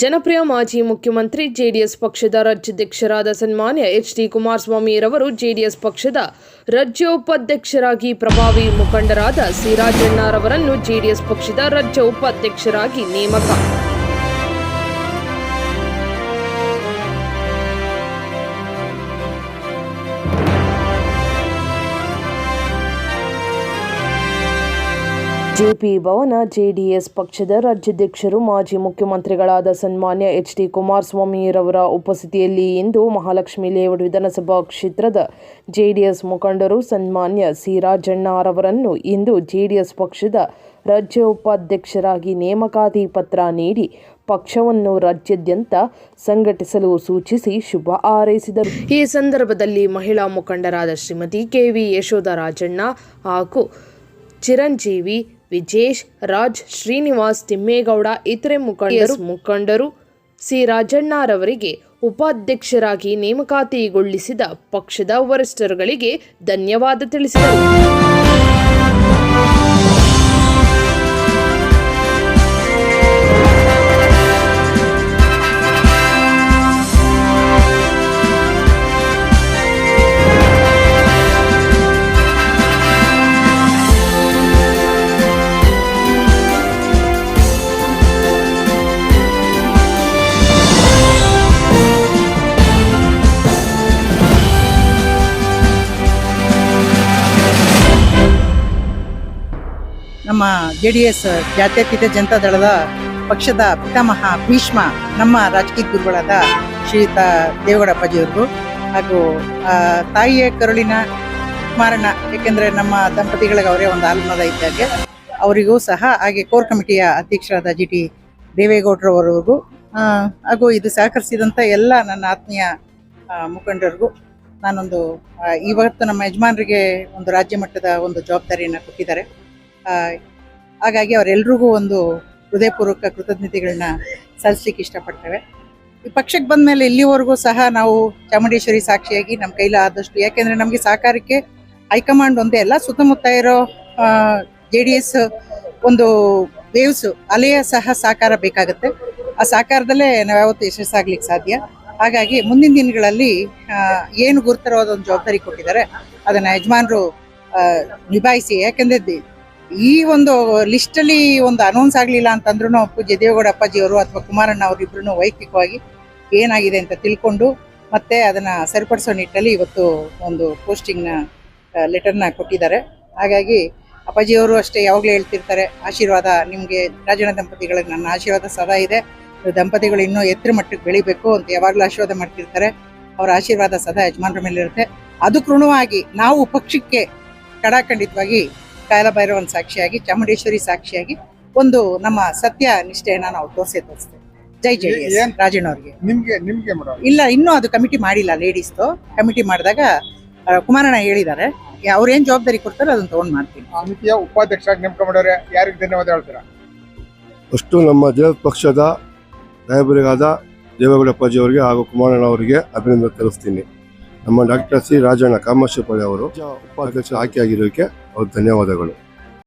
ಜನಪ್ರಿಯ ಮಾಜಿ ಮುಖ್ಯಮಂತ್ರಿ ಜೆಡಿಎಸ್ ಪಕ್ಷದ ರಾಜ್ಯಾಧ್ಯಕ್ಷರಾದ ಸನ್ಮಾನ್ಯ ಎಚ್ ಡಿ ಕುಮಾರಸ್ವಾಮಿರವರು ಜೆಡಿಎಸ್ ಪಕ್ಷದ ರಾಜ್ಯ ಉಪಾಧ್ಯಕ್ಷರಾಗಿ ಪ್ರಭಾವಿ ಮುಖಂಡರಾದ ಸಿರಾಜಣ್ಣರವರನ್ನು ಜೆಡಿಎಸ್ ಪಕ್ಷದ ರಾಜ್ಯ ಉಪಾಧ್ಯಕ್ಷರಾಗಿ ನೇಮಕ ಜೆಪಿ ಭವನ, ಜೆಡಿಎಸ್ ಪಕ್ಷದ ರಾಜ್ಯಾಧ್ಯಕ್ಷರು, ಮಾಜಿ ಮುಖ್ಯಮಂತ್ರಿಗಳಾದ ಸನ್ಮಾನ್ಯ ಎಚ್ ಡಿ ಕುಮಾರಸ್ವಾಮಿರವರ ಉಪಸ್ಥಿತಿಯಲ್ಲಿ ಇಂದು ಮಹಾಲಕ್ಷ್ಮಿ ಲೇಔಟ್ ವಿಧಾನಸಭಾ ಕ್ಷೇತ್ರದ ಜೆಡಿಎಸ್ ಮುಖಂಡರು ಸನ್ಮಾನ್ಯ ಸಿ ರಾಜಣ್ಣರವರನ್ನು ಇಂದು ಜೆಡಿಎಸ್ ಪಕ್ಷದ ರಾಜ್ಯ ಉಪಾಧ್ಯಕ್ಷರಾಗಿ ನೇಮಕಾತಿ ಪತ್ರ ನೀಡಿ ಪಕ್ಷವನ್ನು ರಾಜ್ಯಾದ್ಯಂತ ಸಂಘಟಿಸಲು ಸೂಚಿಸಿ ಶುಭ ಹಾರೈಸಿದರು. ಈ ಸಂದರ್ಭದಲ್ಲಿ ಮಹಿಳಾ ಮುಖಂಡರಾದ ಶ್ರೀಮತಿ ಕೆವಿ ಯಶೋಧ ರಾಜಣ್ಣ ಹಾಗೂ ಚಿರಂಜೀವಿ ವಿಜೇಶ್, ರಾಜ್, ಶ್ರೀನಿವಾಸ್ ತಿಮ್ಮೇಗೌಡ, ಇತರೆ ಮುಖಂಡರು ಮುಖಂಡರು ಸಿ. ರಾಜಣ್ಣರವರಿಗೆ ಉಪಾಧ್ಯಕ್ಷರಾಗಿ ನೇಮಕಾತಿಗೊಳಿಸಿದ ಪಕ್ಷದ ವರಿಷ್ಠರುಗಳಿಗೆ ಧನ್ಯವಾದ ತಿಳಿಸಿದರು. ನಮ್ಮ ಜೆ ಡಿ ಎಸ್ ಜಾತ್ಯತೀತ ಜನತಾ ದಳದ ಪಕ್ಷದ ಪಿತಾಮಹ ಭೀಷ್ಮ, ನಮ್ಮ ರಾಜಕೀಯ ಗುರುಗಳಾದ ಶ್ರೀಯುತ ದೇವೇಗೌಡ ಅಪ್ಪಾಜಿಯವ್ರಿಗೂ ಹಾಗೂ ತಾಯಿಯ ಕರುಳಿನ ಕುಮಾರಣ್ಣ, ಏಕೆಂದರೆ ನಮ್ಮ ದಂಪತಿಗಳಿಗೆ ಅವರೇ ಒಂದು ಆಲ್ಮದ ಇದ್ದಾಗೆ ಅವರಿಗೂ ಸಹ ಹಾಗೆ ಕೋರ್ ಕಮಿಟಿಯ ಅಧ್ಯಕ್ಷರಾದ ಜಿ ಟಿ ದೇವೇಗೌಡರವರೆಗೂ ಹಾಗೂ ಇದು ಸಹಕರಿಸಿದಂಥ ಎಲ್ಲ ನನ್ನ ಆತ್ಮೀಯ ಮುಖಂಡರಿಗೂ ನಾನೊಂದು ಇವತ್ತು ನಮ್ಮ ಯಜಮಾನರಿಗೆ ಒಂದು ರಾಜ್ಯ ಮಟ್ಟದ ಒಂದು ಜವಾಬ್ದಾರಿಯನ್ನು ಕೊಟ್ಟಿದ್ದಾರೆ. ಹಾಗಾಗಿ ಅವರೆಲ್ರಿಗೂ ಒಂದು ಹೃದಯಪೂರ್ವಕ ಕೃತಜ್ಞತೆಗಳನ್ನ ಸಲ್ಲಿಸ್ಲಿಕ್ಕೆ ಇಷ್ಟಪಡ್ತೇವೆ. ಈ ಪಕ್ಷಕ್ಕೆ ಬಂದ ಮೇಲೆ ಇಲ್ಲಿವರೆಗೂ ಸಹ ನಾವು ಚಾಮುಂಡೇಶ್ವರಿ ಸಾಕ್ಷಿಯಾಗಿ ನಮ್ಮ ಕೈಲ ಆದಷ್ಟು, ಯಾಕೆಂದ್ರೆ ನಮಗೆ ಸಹಕಾರಕ್ಕೆ ಹೈಕಮಾಂಡ್ ಒಂದೇ ಅಲ್ಲ ಸುತ್ತಮುತ್ತ ಇರೋ ಜೆ ಡಿ ಎಸ್ ಒಂದು ವೇವ್ಸ್ ಅಲೆಯ ಸಹ ಸಹಕಾರ ಬೇಕಾಗುತ್ತೆ. ಆ ಸಹಕಾರದಲ್ಲೇ ನಾವು ಯಾವತ್ತೂ ಯಶಸ್ಸಾಗ್ಲಿಕ್ಕೆ ಸಾಧ್ಯ. ಹಾಗಾಗಿ ಮುಂದಿನ ದಿನಗಳಲ್ಲಿ ಏನು ಗುರುತರವಾದ ಒಂದು ಜವಾಬ್ದಾರಿ ಕೊಟ್ಟಿದ್ದಾರೆ, ಅದನ್ನ ಯಜಮಾನರು ನಿಭಾಯಿಸಿ. ಯಾಕೆಂದ್ರೆ ಈ ಒಂದು ಲಿಸ್ಟ್ ಅಲ್ಲಿ ಒಂದು ಅನೌನ್ಸ್ ಆಗಲಿಲ್ಲ ಅಂತಂದ್ರೂ ಪೂಜ್ಯ ದೇವೇಗೌಡ ಅಪ್ಪಾಜಿಯವರು ಅಥವಾ ಕುಮಾರಣ್ಣ ಅವರಿಬ್ರು ವೈಯಕ್ತಿಕವಾಗಿ ಏನಾಗಿದೆ ಅಂತ ತಿಳ್ಕೊಂಡು ಮತ್ತೆ ಅದನ್ನ ಸರಿಪಡಿಸೋ ನಿಟ್ಟಲ್ಲಿ ಇವತ್ತು ಒಂದು ಪೋಸ್ಟಿಂಗ್ನ ಲೆಟರ್ನ ಕೊಟ್ಟಿದ್ದಾರೆ. ಹಾಗಾಗಿ ಅಪ್ಪಾಜಿಯವರು ಅಷ್ಟೇ ಯಾವಾಗಲೂ ಹೇಳ್ತಿರ್ತಾರೆ, ಆಶೀರ್ವಾದ ನಿಮಗೆ ರಾಜನ ದಂಪತಿಗಳಿಗೆ ನನ್ನ ಆಶೀರ್ವಾದ ಸದಾ ಇದೆ. ದಂಪತಿಗಳು ಇನ್ನೂ ಎತ್ತರ ಮಟ್ಟಕ್ಕೆ ಬೆಳಿಬೇಕು ಅಂತ ಯಾವಾಗಲೂ ಆಶೀರ್ವಾದ ಮಾಡ್ತಿರ್ತಾರೆ. ಅವರ ಆಶೀರ್ವಾದ ಸದಾ ಯಜಮಾನರ ಮೇಲೆ ಇರುತ್ತೆ ಅದಕ್ಕೆ ಋಣವಾಗಿ ನಾವು ಪಕ್ಷಕ್ಕೆ ಕಡಾಖಂಡಿತವಾಗಿ ಕಾಯಲಭೈರವನ್ ಸಾಕ್ಷಿಯಾಗಿ ಚಾಮುಂಡೇಶ್ವರಿ ಸಾಕ್ಷಿಯಾಗಿ ಒಂದು ನಮ್ಮ ಸತ್ಯ ನಿಷ್ಠೆಯನ್ನ ನಾವು ತೋರಿಸೇ ತೋರಿಸ್ತೇವೆ. ಜೈ ಜೈ ರಾಜಣ್ಣ ಅವ್ರಿಗೆ. ನಿಮ್ಗೆ ನಿಮ್ಗೆ ಮೇಡಮ್ ಇಲ್ಲ ಇನ್ನೂ ಅದು ಕಮಿಟಿ ಮಾಡಿಲ್ಲ ಲೇಡೀಸ್ದು ಕಮಿಟಿ ಮಾಡಿದಾಗ ಕುಮಾರಣ್ಣ ಹೇಳಿದ್ದಾರೆ. ಅವ್ರೇನ್ ಜವಾಬ್ದಾರಿ ಕೊಡ್ತಾರೆ ಅದನ್ನ ತಗೊಂಡ್ ಮಾಡ್ತೀನಿ. ಸಮಿತಿಯ ಉಪಾಧ್ಯಕ್ಷರಾಗಿ ನೇಮಕ ಮಾಡೋರೆ ಯಾರಿಗೆ ಧನ್ಯವಾದ ಹೇಳ್ತೀರಾ? ಅಷ್ಟು ನಮ್ಮ ಜನ ಪಕ್ಷದ ರಾಯಬರಿಗಾದ ದೇವೇಗೌಡಪ್ಪಾಜಿ ಅವರಿಗೆ ಹಾಗೂ ಕುಮಾರಣ್ಣ ಅವರಿಗೆ ಅಭಿನಂದನೆ ತಿಳಿಸ್ತೀನಿ ನಮ್ಮ ಡಾಕ್ಟರ್ ಸಿ ರಾಜಣ್ಣ ಕಾಮಶಿಪಳ್ಳಿ ಅವರು ಉಪಾಧ್ಯಕ್ಷ ಆಯ್ಕೆ ಆಗಿರೋಕ್ಕೆ ಅವ್ರಿಗೆ ಧನ್ಯವಾದಗಳು.